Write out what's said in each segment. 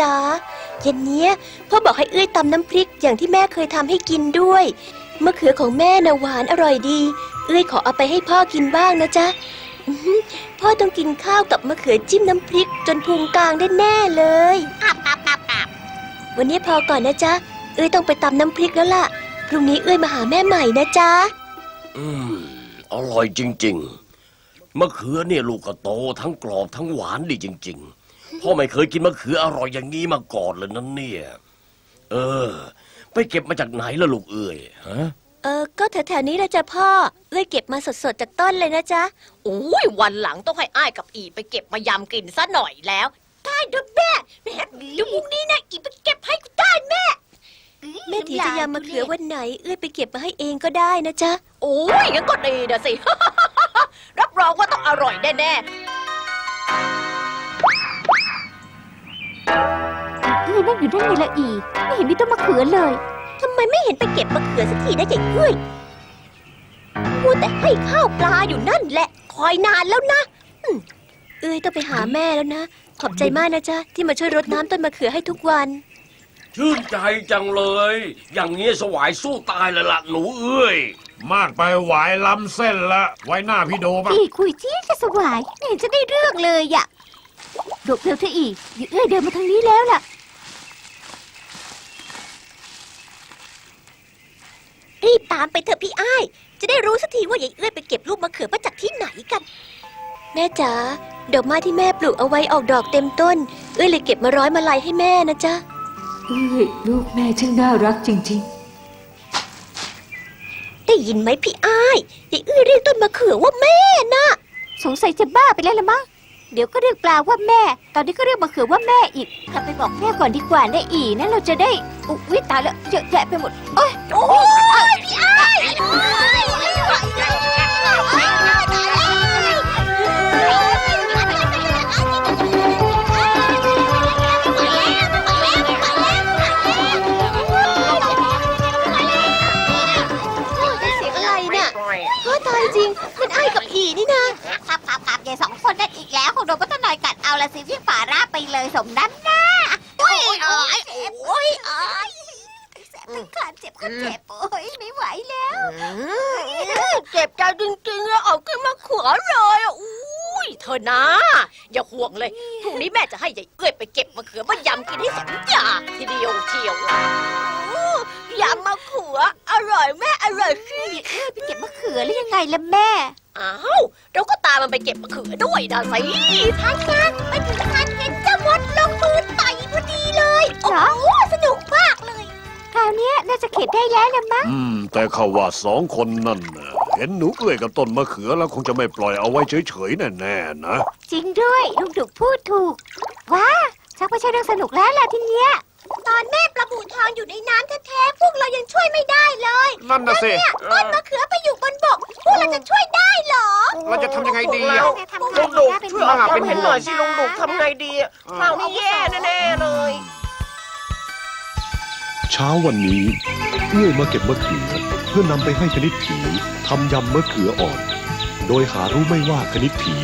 จ๊ะเย็นเนี้ยพ่อบอกให้เอื้อยตำน้ำพริกอย่างที่แม่เคยทำให้กินด้วยมะเขือของแม่น่ะหวานอร่อยดี เอื้อยขอเอาไปให้พ่อกินบ้างนะจ๊ะอื้อหือพ่อต้องกินข้าวกับมะเขือจิ้มน้ำพริก จนพุงกลางได้แน่เลยอับอับอับอับวันนี้พอก่อนนะจ๊ะ เอ้ยต้องไปตำน้ำพริกแล้วล่ะ พรุ่งนี้เอ้ยมาหาแม่ใหม่นะจ๊ะ อืม อร่อยจริง ๆ มะเขือเนี่ยลูกก็โตทั้งกรอบทั้งหวานดีจริง ๆ พ่อไม่เคยกินมะเขืออร่อยอย่างนี้มาก่อนเลยนั่นเนี่ย เออ ไปเก็บมาจากไหนล่ะลูกเอ้ยฮะ เออ ก็แถวๆนี้แหละจ้ะพ่อเอ้ยเก็บมาสดๆจากต้นเลยนะจ๊ะ โอ้ยวันหลังต้องให้อ้ายกับอีไปเก็บมายำกินซะหน่อยแล้วได้เด้อแม่แม่ลูกนี้นะอีไปเก็บให้กูได้แม่แม่ถีจะยำมะเขือวันไหน เอ้ยไปเก็บมาให้เองก็ได้นะจ๊ะ โอ้ยงั้นก็ดีนะสิ รับรองว่าต้องอร่อยแน่เอ้ยนั่งอยู่นั่นไงละอี ไม่เห็นมีต้นมะเขือเลย ทำไมไม่เห็นไปเก็บมะเขือสักทีนะใหญ่เอ้ยมัวแต่ให้ข้าวปลาอยู่นั่นแหละ คอยนานแล้วนะอืมเอ้ยต้องไปหาแม่แล้วนะ ขอบใจมากนะจ๊ะ ที่มาช่วยรดน้ำต้นมะเขือให้ทุกวัน ชื่นใจจังเลย อย่างนี้สวายสู้ตายเลยล่ะหนูเอ้ย มากไปหวายล้ำเส้นละไว้หน้าพี่โดบ้างอีคุยจี้จะสวายไม่เห็นจะได้เรื่องเลยอะดกเร็วเธออีกเดี๋ยวเอ้ยเดินมาทางนี้แล้วล่ะ รีบตามไปเถอะพี่อ้าย จะได้รู้สักทีว่ายายเอื้อยไปเก็บลูกมะเขือมาจากที่ไหนกัน แม่จ๋าดอกไม้ที่แม่ปลูกเอาไว้ออกดอกเต็มต้น เอื้อยเลยเก็บมาร้อยมาลัยให้แม่นะจ๊ะเอ้ยลูกแม่ช่างน่ารักจริงได้ยินไหมพี่อ้ายยายเอื้อยเรียกต้นมะเขือว่าแม่นะสงสัยจะบ้าไปแล้วละมั้ง เดี๋ยวก็เรียกปลาว่าแม่ ตอนนี้ก็เรียกมะเขือว่าแม่อีกกลับไปบอกแม่ก่อนดีกว่านะอีนั่นเราจะได้ อุ๊ยตายแล้วเยอะแยะไปหมด โอ๊ยโอ้ยพี่อ้ ละสิพี่ป่าราบไปเลยสมน้ำหน้าโอ้ยโอ้ยโอ้ยโอ้ยแสบทั้งขาเจ็บก็เจ็บโอ้ยไม่ไหวแล้ว เจ็บใจจริงๆแล้วออกขึ้นมาขวาเลยอะ อุ้ยเธอนะ อย่าห่วงเลยพรุ่งนี้แม่จะให้ยายเอื้อยไปเก็บมะเขือมายำกินให้สมอยากทีเดียวเชียวอู้ยำมะเขืออร่อยแม่อร่อยสิเอ้ยไปเก็บมะเขือแล้วยังไงล่ะแม่ อ้าวเราก็ตามมันไปเก็บมะเขือด้วยนะสิทั้งนั้นไปถึงทันเห็นเจ้ามดลงมือไต่พอดีเลยโอ้โหสนุกมากเลย คราวเนี้ยน่าจะเข็ดได้แล้วละมั้ง อืม แต่เขาว่าสองคนนั่นน่ะ เห็นหนูเอ้ยกับต้นมะเขือแล้วคงจะไม่ปล่อยเอาไว้เฉยๆแน่ๆนะ จริงด้วยลุงดุกพูดถูก ว้าชักไม่ใช่เรื่องสนุกแล้วล่ะทีเนี้ย ตอนแม่ปลาบูทองอยู่ในน้ำแท้ๆพวกเรายังช่วยไม่ได้เลยนั่นนะสิต้นมะเขือไปอยู่บนบก พวกเราจะช่วยได้เหรอ เราจะทำยังไงดีแล้อะวลุงดุกช่วยออกความเป็นเห็นหน่อยสิลุงดุกทำไงดีอะคราวนี้แย่แน่ๆเลย เช้าวันนี้เอื้อยมาเก็บมะเขือเพื่อนำไปให้คณิตผีทำยำมะเขืออ่อน โดยหารู้ไม่ว่าคณิตผี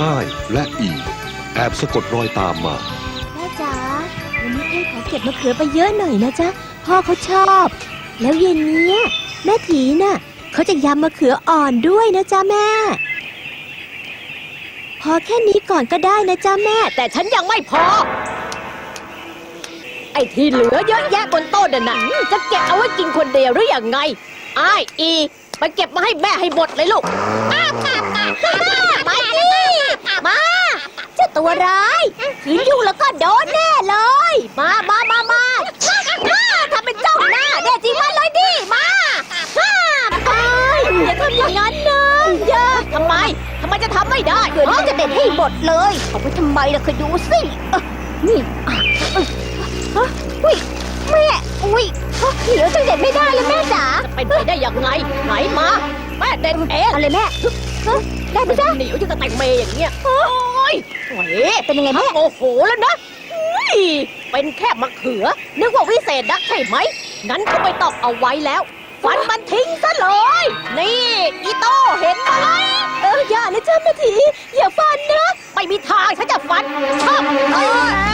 อ้ายและอีแอบสะกดรอยตามมา แม่จ๋าวันนี้เอ้ยขอเก็บมะเขือไปเยอะหน่อยนะจ๊ะ พ่อเขาชอบ แล้วเย็นเนี้ยแม่ถีน่ะเขาจะยำมะเขืออ่อนด้วยนะจ๊ะแม่ พอแค่นี้ก่อนก็ได้นะจ๊ะแม่ แต่ฉันยังไม่พอ ไอ้ที่เหลือเยอะแยะบนโต๊ะน่ะนะจะเก็บเอาไว้กินคนเดียวหรือยังไง อ้ายอี ไปเก็บมาให้แม่ให้หมดเลยลูกมาสิมาเจ้าตัวร้ายขืนยุ่งแล้วก็โดนแน่เลย มามามามาทำเป็นจ้องหน้าแน่จริงมาเลยดิมาฮ่าไปอย่าทำอย่างนั้นนะอย่าทำไมทำไมจะทำไม่ได้เดี๋ยวนี้จะเด็ดให้หมดเลยเอาไปทำไมล่ะเคยดูสิเอ้อนี่อะเอ้ยฮะอุ้ยแม่อุ้ยฮะ เหลือจะเด็ดไม่ได้เลยแม่จ๋าจะเป็นไปได้ยังไงไหนมาแม่เด็ดเองอะไรแม่ฮะได้ไหมจ๊ะเหนียวจะกระแตงเมย์อย่างเงี้ยโอ้ยโอ้ยเป็นยังไงแม่โอ้โหแล้วนะอุ๊ยเป็นแค่มะเขือ นึกว่าวิเศษนักใช่ไหมงั้นก็ไม่ต้องเอาไว้แล้วฟันมันทิ้งซะเลย นี่อีโต้เห็นไหมเอออย่านะจ๊ะแม่ถีอย่าฟันนะไม่มีทางฉันจะฟันชอบเอ้ย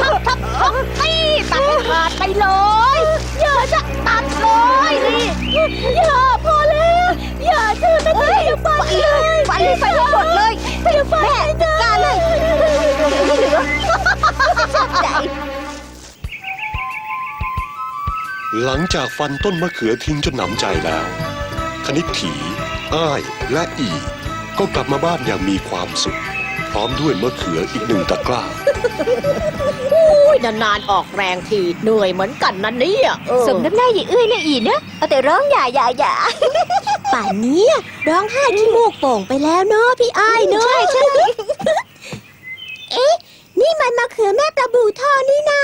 ทับทับทับนี่ตัดให้ขาดไปเลยอย่าจะตัดเลยนี่อย่าพอแล้วอย่าเจอนะจ๊ะอย่าฟันเลยฟันเลยฟันให้หมดเลยอย่าฟันแม่การเลยไม่เหลือใจหลังจากฟันต้นมะเขือทิ้งจนหนำใจแล้ว คณิตถี อ้าย และอี ก็กลับมาบ้านอย่างมีความสุข พร้อมด้วยมะเขืออีกหนึ่งตะกร้า อุ้ยนานๆออกแรงทีเหนื่อยเหมือนกันนะเนี่ยเออสมน้ำหน้าอย่าเอื้อยนะอีนะเอาแต่ร้องอย่าอย่าอย่า ป่านนี้ร้องไห้ขี้มูกโป่งไปแล้วเนาะพี่อ้ายเนาะใช่ใช่เอ๊ะ นี่มันมะเขือแม่ปลาบูทองนี่นา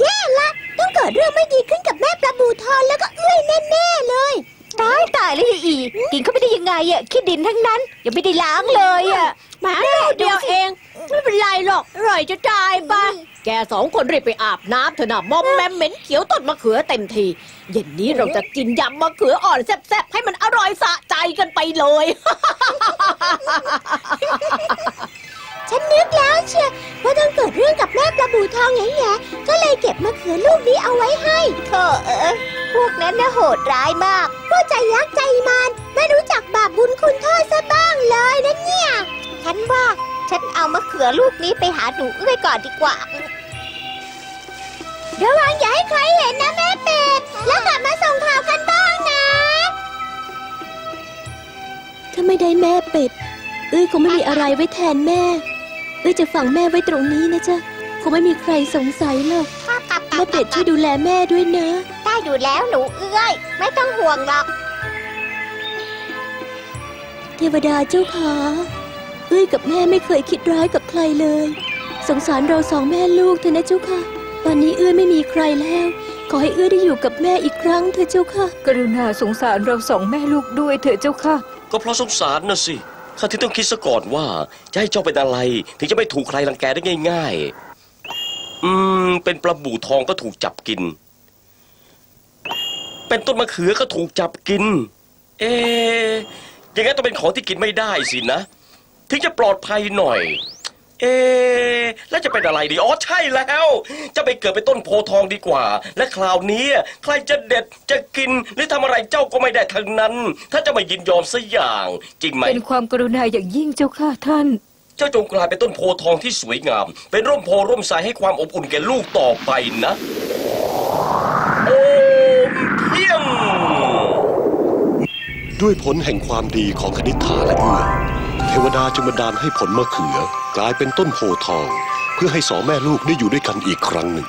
แย่ละ ต้องเกิดเรื่องไม่ดีขึ้นกับแม่ปลาบูทองแล้วก็เอื้อยแน่ๆเลย ตายตายเลยอี กินเข้าไปได้ยังไงอะขี้ดินทั้งนั้น ยังไม่ได้ล้างเลยอะหมาเดียวเอง ไม่เป็นไรหรอกอร่อยจะตายปะแกสองคนรีบไปอาบน้ำเถอะนะมอมแมมเหม็นเขียวต้นมะเขือเต็มทีเย็นนี้เราจะกินยำมะเขืออ่อนแซ่บๆให้มันอร่อยสะใจกันไปเลย นึกแล้วเชียว่าต้องเกิดเรื่องกับแม่ปลาบูทองแง่ๆก็เลยเก็บมะเขือลูกนี้เอาไว้ให้เธอเออพวกนั้นน่ะโหดร้ายมากก็ใจยักษ์ใจมันไม่รู้จักบาปบุญคุณโทษซะบ้างเลยนะเนี่ย ฉันว่าฉันเอามะเขือลูกนี้ไปหาหนูเอื้อยก่อนดีกว่าระวังอย่าให้ใครเห็นนะแม่เป็ดแล้วกลับมาส่งข่าวกันบ้างนะ ถ้าไม่ได้แม่เป็ด เอ้ยคงไม่มีอะไรไว้แทนแม่ เอ้ยจะฝังแม่ไว้ตรงนี้นะจ๊ะคงไม่มีใครสงสัยหรอกแม่เป็ดช่วยดูแลแม่ด้วยนะ ได้อยู่แล้วหนูเอื้อย ไม่ต้องห่วงหรอก เทวดาเจ้าขาเอ้ยกับแม่ไม่เคยคิดร้ายกับใครเลย สงสารเราสองแม่ลูกเถอะนะเจ้าค่ะตอนนี้เอ้ยไม่มีใครแล้ว ขอให้เอ้ยได้อยู่กับแม่อีกครั้งเถอะเจ้าค่ะ กรุณาสงสารเราสองแม่ลูกด้วยเถอะเจ้าค่ะ ก็เพราะสงสารนะสิ ข้าที่ต้องคิดซะก่อนว่าจะให้เจ้าเป็นอะไร ถึงจะไม่ถูกใครรังแกได้ง่าย ๆ อืม เป็นปลาบู่ทองก็ถูกจับกิน เป็นต้นมะเขือก็ถูกจับกิน เอ๊ะอย่างนั้นต้องเป็นของที่กินไม่ได้สินะ ถึงจะปลอดภัยหน่อย เอ๊ะแล้วจะเป็นอะไรดีอ๋อใช่แล้ว จะไปเกิดเป็นต้นโพธิ์ทองดีกว่า และคราวนี้ใครจะเด็ดจะกินหรือทำอะไรเจ้าก็ไม่ได้ทั้งนั้น ถ้าจะไม่ยินยอมสัอย่าง จริงไหม เป็นความกรุณาอย่างยิ่งเจ้าค่ะท่าน เจ้าจงกลายเป็นต้นโพธิ์ทองที่สวยงาม เป็นร่มโพร่มใสให้ความอบอุ่นแก่ลูกต่อไปนะ โอมเพียง ด้วยผลแห่งความดีของคณิษฐาและเอื้อ เทวดาจึงบันดาลให้ผลมะเขือกลายเป็นต้นโพธิ์ทอง เพื่อให้สองแม่ลูกได้อยู่ด้วยกันอีกครั้งหนึ่ง